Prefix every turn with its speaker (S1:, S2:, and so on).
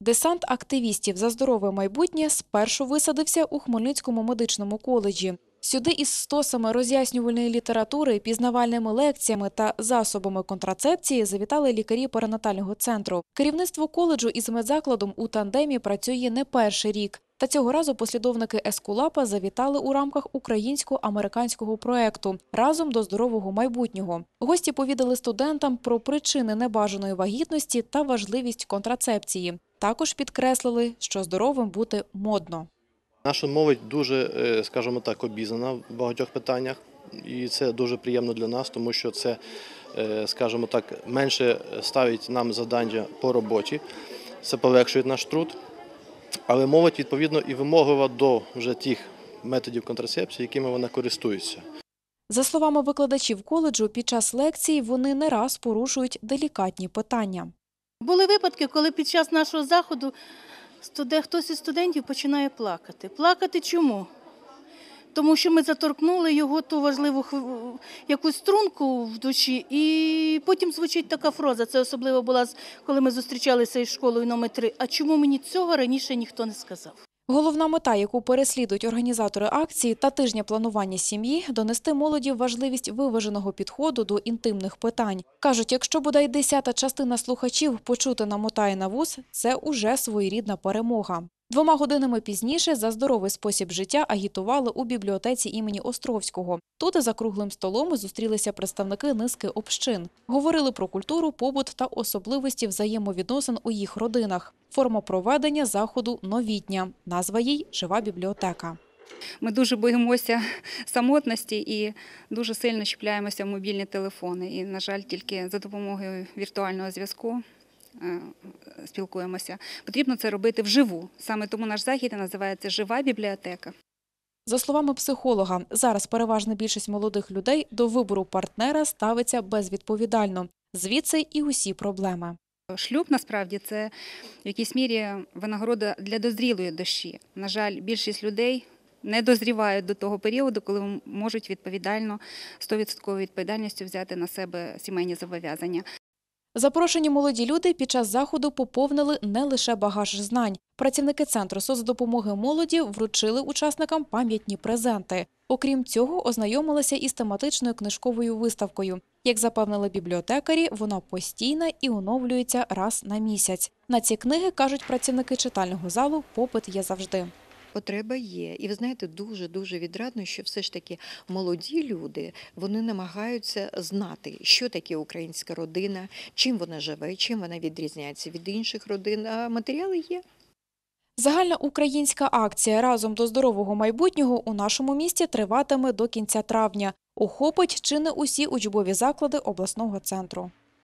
S1: Десант активістів за здорове майбутнє спершу висадився у Хмельницькому медичному коледжі. Сюди із стосами роз'яснювальної літератури, пізнавальними лекціями та засобами контрацепції завітали лікарі перинатального центру. Керівництво коледжу із медзакладом у тандемі працює не перший рік. Та цього разу послідовники Ескулапа завітали у рамках українсько-американського проекту разом до здорового майбутнього. Гості повідали студентам про причини небажаної вагітності та важливість контрацепції. Також підкреслили, що здоровим бути модно.
S2: Наша молодь дуже, е, скажімо так, обізнана в багатьох питаннях, і це дуже приємно для нас, тому що це, е, скажімо так, менше ставить нам завдання по роботі, це полегшує наш труд. Але молодь відповідно і вимоглива до вже тих методів контрацепції, якими вона користується.
S1: За словами викладачів коледжу, під час лекцій вони не раз порушують делікатні питання.
S3: Були випадки, коли під час нашого заходу хтось із студентів починає плакати. Плакати чому? Тому що ми заторкнули його ту важливу якусь струнку в душі, і потім звучить така фраза. Це особливо була, коли ми зустрічалися із школою номер 3 А чому мені цього раніше ніхто не сказав?
S1: Головна мета, яку переслідують організатори акції та тижня планування сім'ї, донести молоді важливість виваженого підходу до інтимних питань. Кажуть, якщо бодай десята частина слухачів почути намотає на вуз, це уже своєрідна перемога. Двома годинами пізніше за здоровий спосіб життя агітували у бібліотеці імені Островського. Тут за круглим столом зустрілися представники низки общин. Говорили про культуру, побут та особливості взаємовідносин у їх родинах. Форма проведення заходу новітня. Назва їй жива бібліотека.
S4: Ми дуже боїмося самотності і дуже сильно чіпляємося в мобільні телефони. І, на жаль, тільки за допомогою віртуального зв'язку спілкуємося. Потрібно це робити вживу. Саме тому наш захід називається Жива бібліотека.
S1: За словами психолога, зараз переважна більшість молодих людей до вибору партнера ставиться безвідповідально. Звідси і усі проблеми.
S4: Шлюб насправді це в якійсь мірі винагорода для дозрілої душі. На жаль, більшість людей не дозрівають до того періоду, коли можуть відповідально 100% відповідальністю взяти на себе сімейні зобов'язання.
S1: Запрошені молоді люди під час заходу поповнили не лише багаж знань. Працівники центру соцдопомоги молоді вручили учасникам пам'ятні презенти. Окрім цього, ознайомилися із тематичною книжковою виставкою. Як запевнили бібліотекарі, вона постійна і оновлюється раз на місяць. На ці книги кажуть працівники читального залу. Попит є завжди.
S5: Потреба є, і ви знаєте, дуже дуже відрадно, що все ж таки молоді люди вони намагаються знати, що таке українська родина, чим вона живе, чим вона відрізняється від інших родин. А матеріали є.
S1: Загальна українська акція разом до здорового майбутнього у нашому місті триватиме до кінця травня. Охопить чи не усі учбові заклади обласного центру.